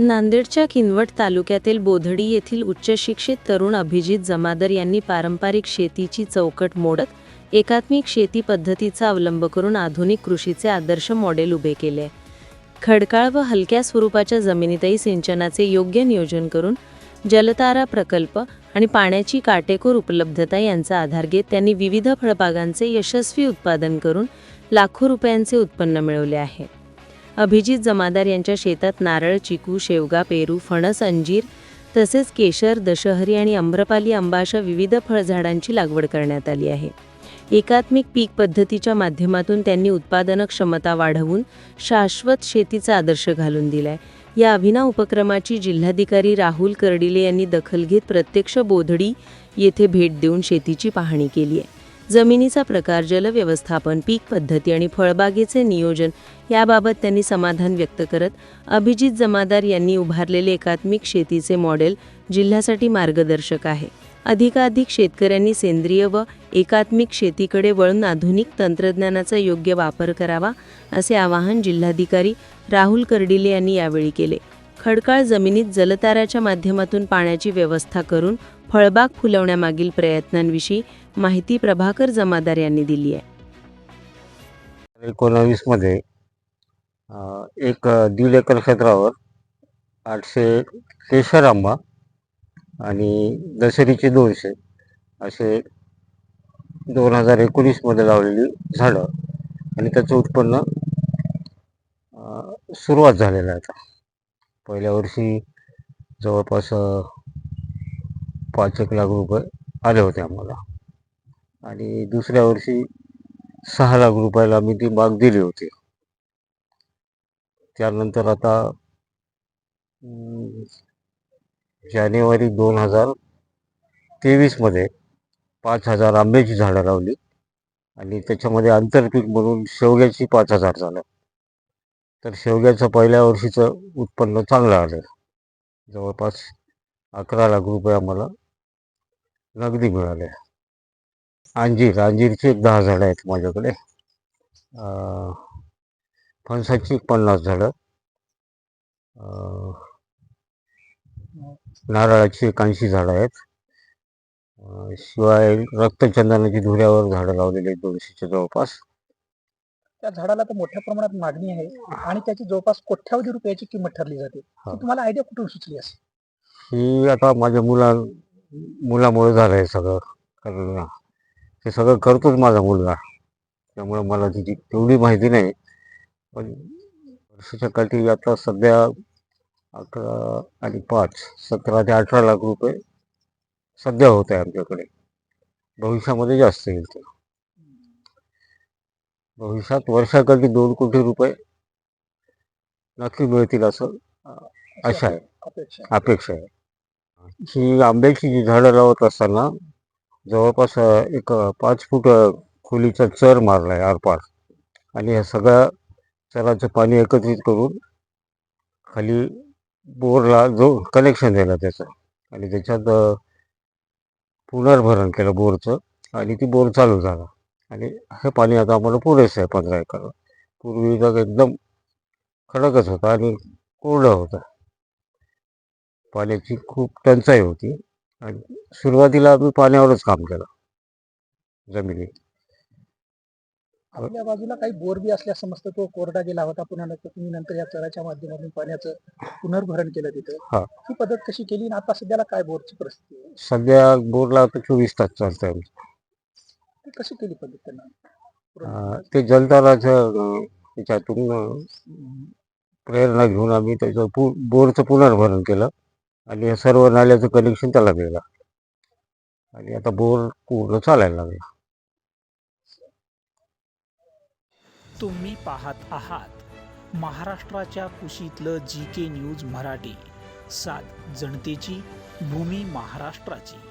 नांदेडच्या किनवट तालुक्यातील बोधडी येथील उच्च शिक्षित तरुण अभिजित जमादर यांनी पारंपरिक शेतीची चौकट मोडत एकात्मिक शेती पद्धतीचा अवलंब करून आधुनिक कृषीचे आदर्श मॉडेल उभे केले. खडकाळ व हलक्या स्वरूपाच्या जमिनीतही सिंचनाचे योग्य नियोजन करून जलतारा प्रकल्प आणि पाण्याची काटेकोर उपलब्धता यांचा आधार घेत त्यांनी विविध फळबागांचे यशस्वी उत्पादन करून लाखो रुपयांचे उत्पन्न मिळवले आहे. अभिजित जमादार यांच्या शेतात नारळ चिकू शेवगा पेरू फणस अंजीर तसेच केशर दशहरी आणि आम्रपाली आंबा अशा विविध फळझाडांची लागवड करण्यात आली आहे. एकात्मिक पीक पद्धतीच्या माध्यमातून त्यांनी उत्पादन क्षमता वाढवून शाश्वत शेतीचा आदर्श घालून दिलाय. या अभिनव उपक्रमाची जिल्हाधिकारी राहुल कर्डिले यांनी दखल घेत प्रत्यक्ष बोधडी येथे भेट देऊन शेतीची पाहणी केली आहे. जमिनीचा प्रकार जलव्यवस्थापन पीक पद्धती आणि फळबागेचे नियोजन याबाबत त्यांनी समाधान व्यक्त करत अभिजित जमादार यांनी उभारलेले एकात्मिक शेतीचे मॉडेल जिल्ह्यासाठी मार्गदर्शक आहे. अधिकाधिक शेतकऱ्यांनी सेंद्रिय व एकात्मिक शेतीकडे वळून आधुनिक तंत्रज्ञानाचा योग्य वापर करावा असे आवाहन जिल्हाधिकारी राहुल कर्डिले यांनी यावेळी केले. खडकाळ जमिनीत जलताऱ्याच्या माध्यमातून पाण्याची व्यवस्था करून फळबाग फुलवण्यामागील प्रयत्नांविषयी माहिती प्रभाकर जमादार यांनी दिली आहे. एकोणावीसमध्ये एक दीड एकर क्षेत्रावर आठशे केशर आंबा आणि दशरीचे दोनशे असे दोन हजार एकोणीसमध्ये लावलेली झाडं आणि त्याचं उत्पन्न सुरुवात झालेलं आहे आता. पहिल्या वर्षी जवळपास पाच एक लाख रुपये आले होते आम्हाला. आणि दुसऱ्या वर्षी सहा लाख रुपयाला आम्ही ती बाग दिली होती. त्यानंतर आता जानेवारी दोन हजार तेवीसमध्ये पाच हजार आंब्याची झाडं लावली. आणि त्याच्यामध्ये आंतरपीक म्हणून शेवग्याची पाच हजार झालं. तर शेवग्याचं पहिल्या वर्षीचं उत्पन्न चांगलं आलं. जवळपास अकरा लाख रुपये आम्हाला नगदी मिळाले. अंजीर अंजीरची एक दहा झाडं आहेत माझ्याकडे. फणसाची एक पन्नास झाडं. नारळाची एक ऐंशी झाडं आहेत. शिवाय रक्तचंदनाची धुऱ्यावर झाडं लावलेली आहेत दोनशेच्या जवळपास. त्या झाडाला तर मोठ्या प्रमाणात मागणी आहे आणि त्याची जवळपास कोट्यावधी रुपयाची किंमत ठरली जाते. ती तुम्हाला आयडिया कुठून सुचली असेल? ही आता माझ्या मुला मुलामुळे झालं आहे सगळं कारण. हे सगळं करतोच माझा मुलगा. त्यामुळे मला तिची तेवढी माहिती नाही. पण वर्षाच्या काठी आता सध्या अकरा आणि पाच सतरा ते अठरा लाख रुपये सध्या होत आहे आमच्याकडे. भविष्यामध्ये जास्त येईल ते. भविष्यात वर्षाकाठी दोन कोटी रुपये नक्की मिळतील असं आशा आहे. अपेक्षा आहे. ही आंब्याची जी झाडं लावत असताना जवळपास एक पाच फूट खोलीचा चर मारला आहे आरपार. आणि ह्या सगळ्या चराचं पाणी एकत्रित करून खाली बोरला जो कनेक्शन दिलं त्याचं. आणि त्याच्यात पुनर्भरण केलं बोरचं. आणि ती बोर चालू झाला. आणि हे पाणी आता आम्हाला पुरेसं आहे पंधरा एकर. पूर्वी तर एकदम खडकच होता आणि कोरडं होतं. पाण्याची खूप टंचाई होती आणि सुरुवातीला आम्ही पाण्यावरच काम केलं जमिनीत आपल्या बाजूला काही बोर बी असल्या समजतं तो कोरडा गेला होता. पुन्हा तुम्ही नंतर या चराच्या माध्यमातून पाण्याचं पुनर्भरण केलं तिथं. हा. पद्धत कशी केली आणि आता सध्याला काय बोरची परिस्थिती सध्या बोरला आता चोवीस तास चालतं आहे ती कशी केली पद्धत त्यांना? अं, ते जलताराचं अं, त्याच्यातून अं, प्रेरणा घेऊन आम्ही त्याचं पु बोरचं पुनर्भरण केलं. आणि या सर्व नाल्याचं कनेक्शन त्याला दिलं आणि आता बोर पूर्ण चालायला लागला. तुम्ही पाहत आहात महाराष्ट्राच्या कुशीतलं जी के न्यूज मराठी. सात जनतेची भूमी महाराष्ट्राची.